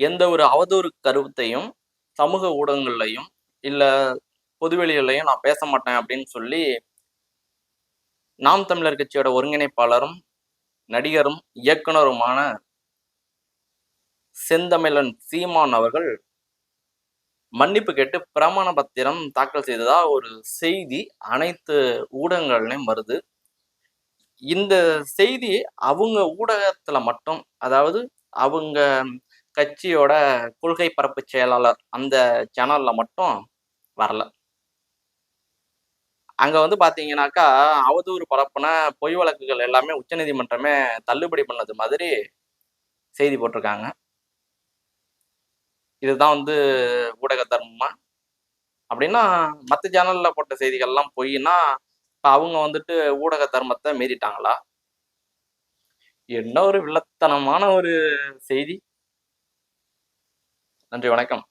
எந்த ஒரு அவதூறு கருத்தையும் சமூக ஊடகங்கள்லையும் இல்லை பொதுவெளிகளையும் நான் பேச மாட்டேன் அப்படின்னு சொல்லி நாம் தமிழர் கட்சியோட ஒருங்கிணைப்பாளரும் நடிகரும் இயக்குனருமான செந்தமிழன் சீமான் அவர்கள் மன்னிப்பு கேட்டு பிரமாண பத்திரம் தாக்கல் செய்ததா ஒரு செய்தி அனைத்து ஊடகங்கள்லையும் வருது. இந்த செய்தி அவங்க ஊடகத்துல மட்டும் அதாவது அவங்க கட்சியோட கொள்கை பரப்பு செயலாளர் அந்த சேனல்ல மட்டும் வரல. அங்க வந்து பாத்தீங்கன்னாக்கா அவதூறு பரப்புன பொய் வழக்குகள் எல்லாமே உச்சநீதிமன்றமே தள்ளுபடி பண்ணது மாதிரி செய்தி போட்டிருக்காங்க. இதுதான் வந்து ஊடக தர்மமா? அப்படின்னா மற்ற சேனல்ல போட்ட செய்திகள்லாம் பொய்னா இப்போ அவங்க வந்துட்டு ஊடக தர்மத்தை மீறிட்டாங்களா? என்ன ஒரு வில்லத்தனமான ஒரு செய்தி. நன்றி வணக்கம்.